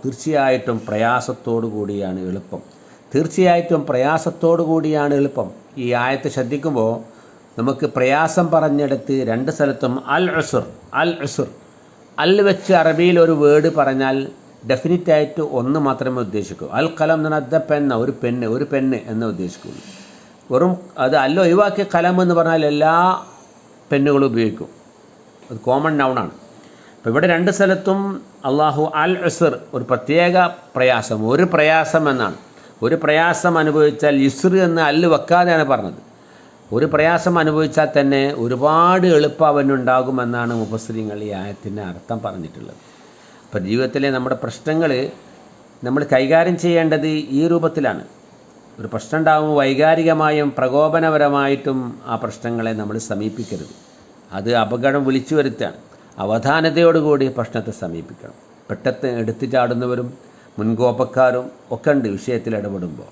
തീർച്ചയായിട്ടും പ്രയാസത്തോടു കൂടിയാണ് എളുപ്പം. തീർച്ചയായിട്ടും പ്രയാസത്തോടു കൂടിയാണ് എളുപ്പം. ഈ ആയത്ത് ശ്രദ്ധിക്കുമ്പോൾ നമുക്ക് പ്രയാസം പറഞ്ഞെടുത്ത് രണ്ട് സ്ഥലത്തും അൽ അസുർ അൽ അസുർ അൽ വെച്ച് അറബിയിൽ ഒരു വേർഡ് പറഞ്ഞാൽ ഡെഫിനറ്റ് ആയിട്ട് ഒന്ന് മാത്രമേ ഉദ്ദേശിക്കൂ. അൽ കലം എന്ന് പറഞ്ഞാൽ ദ പെന്ന ഒരു പെണ്ണ് ഒരു പെണ്ണ് എന്ന് ഉദ്ദേശിക്കുള്ളൂ വെറും അത് അല്ല ഒഴിവാക്കിയ കലം എന്ന് പറഞ്ഞാൽ എല്ലാ പെണ്ണുകളും ഉപയോഗിക്കും. അത് കോമൺ നൗണാണ് അപ്പോൾ ഇവിടെ രണ്ട് സ്ഥലത്തും അള്ളാഹു അൽ അസർ ഒരു പ്രത്യേക പ്രയാസം ഒരു പ്രയാസം എന്നാണ്. ഒരു പ്രയാസം അനുഭവിച്ചാൽ ഇസ്ർ എന്ന് അല്ല് വെക്കാതെയാണ് പറഞ്ഞത്. ഒരു പ്രയാസം അനുഭവിച്ചാൽ തന്നെ ഒരുപാട് എളുപ്പം അവനുണ്ടാകുമെന്നാണ് മുഫസ്ലിങ്ങൾ ഈ ആയത്തിന്റെ അർത്ഥം പറഞ്ഞിട്ടുള്ളത്. അപ്പോൾ ജീവിതത്തിലെ നമ്മുടെ പ്രശ്നങ്ങൾ നമ്മൾ കൈകാര്യം ചെയ്യേണ്ടത് ഈ രൂപത്തിലാണ്. ഒരു പ്രശ്നം ഉണ്ടാകുമ്പോൾ വൈകാരികമായും പ്രകോപനപരമായിട്ടും ആ പ്രശ്നങ്ങളെ നമ്മൾ സമീപിക്കരുത്. അത് അപകടം വിളിച്ചു വരുത്താണ് അവധാനതയോടുകൂടി പ്രശ്നത്തെ സമീപിക്കണം. പെട്ടെന്ന് എടുത്തു ചാടുന്നവരും മുൻകോപ്പക്കാരും ഒക്കെ ഉണ്ട് വിഷയത്തിൽ ഇടപെടുമ്പോൾ.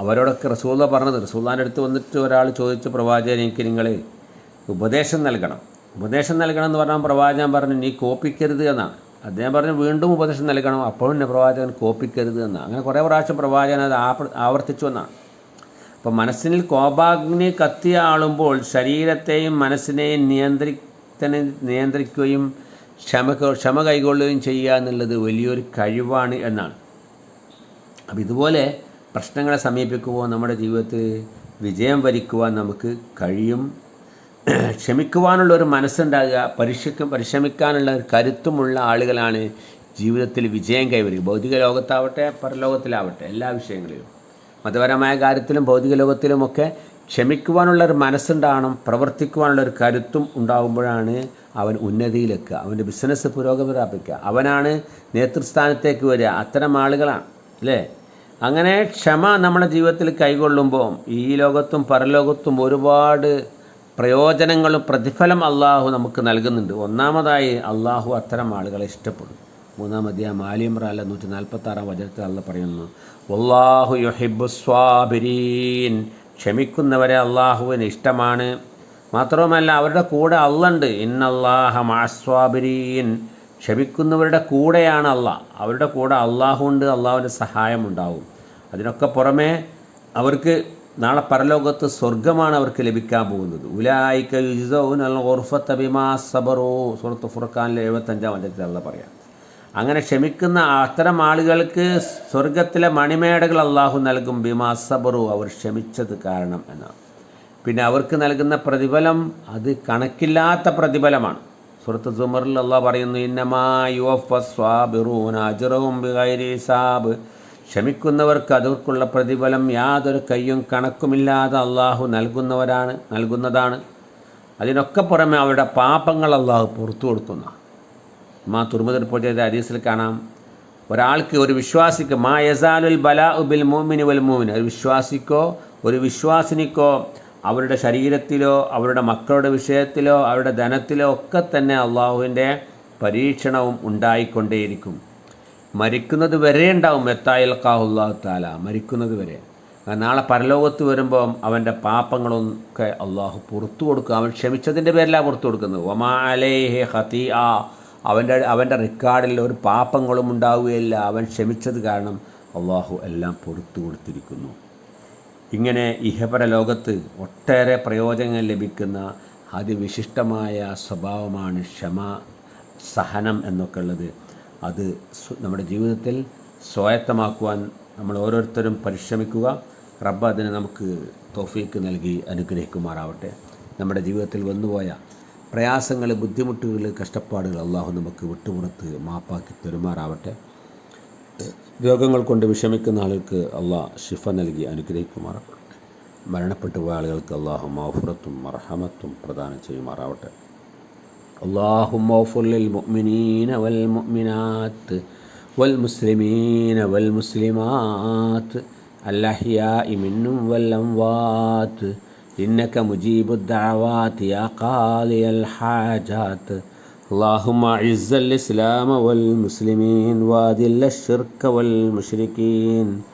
അവരോടൊക്കെ റസൂല പറഞ്ഞത് റസൂല്ലാന്റെ അടുത്ത് വന്നിട്ട് ഒരാൾ ചോദിച്ചു പ്രവാചകൻ എനിക്ക് നിങ്ങൾ ഉപദേശം നൽകണം. ഉപദേശം നൽകണം എന്ന് പറഞ്ഞാൽ പ്രവാചകൻ പറഞ്ഞു നീ കോപ്പിക്കരുത് എന്നാണ്. അദ്ദേഹം പറഞ്ഞു വീണ്ടും ഉപദേശം നൽകണം. അപ്പോഴും പ്രവാചകൻ കോപ്പിക്കരുത് എന്ന്. അങ്ങനെ കുറേ പ്രാവശ്യം പ്രവാചകൻ അത് ആവർത്തിച്ചു എന്നാണ്. അപ്പോൾ മനസ്സിൽ കോപാഗ്നി കത്തിയാളുമ്പോൾ ശരീരത്തെയും മനസ്സിനെയും നിയന്ത്രിത്തനെ നിയന്ത്രിക്കുകയും ക്ഷമ ക്ഷമ കൈകൊള്ളുകയും ചെയ്യുക എന്നുള്ളത് വലിയൊരു കഴിവാണ് എന്നാണ്. അപ്പം ഇതുപോലെ പ്രശ്നങ്ങളെ സമീപിക്കുമ്പോൾ നമ്മുടെ ജീവിതത്തിൽ വിജയം വരിക്കുവാൻ നമുക്ക് കഴിയും ക്ഷമിക്കുവാനുള്ള ഒരു മനസ്സുണ്ടാകുക പരിശ്രമിക്ക പരിശ്രമിക്കാനുള്ള ഒരു കരുത്തുമുള്ള ആളുകളാണ് ജീവിതത്തിൽ വിജയം കൈവരിക ഭൗതിക ലോകത്താവട്ടെ പരലോകത്തിലാവട്ടെ എല്ലാ വിഷയങ്ങളിലും. മതപരമായ കാര്യത്തിലും ഭൗതിക ലോകത്തിലുമൊക്കെ ക്ഷമിക്കുവാനുള്ള ഒരു മനസ്സുണ്ടാകണം പ്രവർത്തിക്കുവാനുള്ള ഒരു കരുത്തും ഉണ്ടാകുമ്പോഴാണ് അവൻ ഉന്നതിയിലെത്തുക അവന്റെ ബിസിനസ് പുരോഗതി പ്രാപിക്കുക അവനാണ് നേതൃസ്ഥാനത്തേക്ക് വരിക. അത്തരം ആളുകളാണ് അല്ലേ? അങ്ങനെ ക്ഷമ നമ്മുടെ ജീവിതത്തിൽ കൈകൊള്ളുമ്പോൾ ഈ ലോകത്തും പരലോകത്തും ഒരുപാട് പ്രയോജനങ്ങളും പ്രതിഫലം അള്ളാഹു നമുക്ക് നൽകുന്നുണ്ട്. ഒന്നാമതായി അള്ളാഹു അത്തരം ആളുകളെ ഇഷ്ടപ്പെടും. മൂന്നാമത് മാലിമ്ര നൂറ്റി നാൽപ്പത്തി ആറാം വചനത്തിൽ അള്ള പറയുന്നു അള്ളാഹു യുഹിബു സ്വാബിരീൻ. ക്ഷമിക്കുന്നവരെ അള്ളാഹുവിന് ഇഷ്ടമാണ്. മാത്രവുമല്ല അവരുടെ കൂടെ അള്ളുണ്ട്. ഇന്നല്ലാഹ മാസ്വാബിരീൻ ക്ഷമിക്കുന്നവരുടെ കൂടെയാണ് അല്ല അവരുടെ കൂടെ അള്ളാഹുണ്ട് അള്ളാഹുവിന്റെ സഹായമുണ്ടാവും അതിനൊക്കെ പുറമേ അവർക്ക് നാളെ പരലോകത്ത് സ്വർഗമാണ് അവർക്ക് ലഭിക്കാൻ പോകുന്നത്. ഉലായിക്ക സബറോ. സുഹൃത്ത് ഫുർഖാനിലെ എഴുപത്തഞ്ചാം അഞ്ചത്തിലുള്ള പറയാം. അങ്ങനെ ക്ഷമിക്കുന്ന അത്തരം ആളുകൾക്ക് സ്വർഗത്തിലെ മണിമേടകൾ അള്ളാഹു നൽകും. ബിമാ സബറു. അവർ ക്ഷമിച്ചത് കാരണം എന്നാണ്. പിന്നെ അവർക്ക് നൽകുന്ന പ്രതിഫലം അത് കണക്കില്ലാത്ത പ്രതിഫലമാണ്. സുഹൃത്ത് സുമറിൽ അള്ളാഹ് പറയുന്നു ഇന്നമാ യുവഫസ്വാബിറൂൻ അജറവും സാബ് ക്ഷമിക്കുന്നവർക്ക് അവർക്കുള്ള പ്രതിഫലം യാതൊരു കയ്യും കണക്കുമില്ലാതെ അള്ളാഹു നൽകുന്നവരാണ് നൽകുന്നതാണ്. അതിനൊക്കെ പുറമെ അവരുടെ പാപങ്ങൾ അള്ളാഹു പുറത്തു കൊടുക്കുന്ന. മാ തുറമുദർ ചെയ്ത ഹദീസിൽ കാണാം ഒരാൾക്ക് ഒരു വിശ്വാസിക്ക് മാ യസാലുൽ ബലാ ഉബിൽ മോമിന് വൽ മോമിന് ഒരു വിശ്വാസിക്കോ ഒരു വിശ്വാസിനിക്കോ അവരുടെ ശരീരത്തിലോ അവരുടെ മക്കളുടെ വിഷയത്തിലോ അവരുടെ ധനത്തിലോ ഒക്കെ തന്നെ അള്ളാഹുവിന്റെ പരീക്ഷണവും ഉണ്ടായിക്കൊണ്ടേയിരിക്കും. മരിക്കുന്നത് വരെ ഉണ്ടാവും. എത്തായൽ കാഹുല്ലാഹു താല മരിക്കുന്നത് വരെ. നാളെ പരലോകത്ത് വരുമ്പം അവന്റെ പാപങ്ങളൊക്കെ അള്ളാഹു പുറത്തു കൊടുക്കുക അവൻ ക്ഷമിച്ചതിന്റെ പേരിലാണ് പുറത്തു കൊടുക്കുന്നത്. ഒമാലേ അലേഹെ ഹത്തി ആ അവന്റെ അവന്റെ റെക്കോർഡിൽ ഒരു പാപങ്ങളും ഉണ്ടാവുകയില്ല. അവൻ ക്ഷമിച്ചത് കാരണം അള്ളാഹു എല്ലാം പുറത്തു കൊടുത്തിരിക്കുന്നു. ഇങ്ങനെ ഇഹപര ലോകത്ത് ഒട്ടേറെ പ്രയോജനങ്ങൾ ലഭിക്കുന്ന അതിവിശിഷ്ടമായ സ്വഭാവമാണ് ക്ഷമ സഹനം എന്നൊക്കെ ഉള്ളത്. അത് നമ്മുടെ ജീവിതത്തിൽ സ്വായത്തമാക്കുവാൻ നമ്മൾ ഓരോരുത്തരും പരിശ്രമിക്കുക. റബ്ബ് അതിന് നമുക്ക് തോഫീക്ക് നൽകി അനുഗ്രഹിക്കുമാറാവട്ടെ. നമ്മുടെ ജീവിതത്തിൽ വന്നുപോയ പ്രയാസങ്ങൾ ബുദ്ധിമുട്ടുകൾ കഷ്ടപ്പാടുകൾ അള്ളാഹു നമുക്ക് വിട്ടുപുറത്ത് മാപ്പാക്കി തരുമാറാവട്ടെ. രോഗങ്ങൾ കൊണ്ട് വിഷമിക്കുന്ന ആളുകൾക്ക് അള്ളാഹ് ഷിഫ നൽകി അനുഗ്രഹിക്കുമാറാവട്ടെ. മരണപ്പെട്ടു പോയ ആളുകൾക്ക് അള്ളാഹു മൗഫുറത്തും മർഹമത്തും പ്രദാനം ചെയ്യുമാറാവട്ടെ. اللهم اغفر للمؤمنين والمؤمنات والمسلمين والمسلمات الأحياء منهم والأموات. إنك مجيب الدعوات يا قاضي الحاجات. اللهم أعز الإسلام والمسلمين وأذل الشرك والمشركين.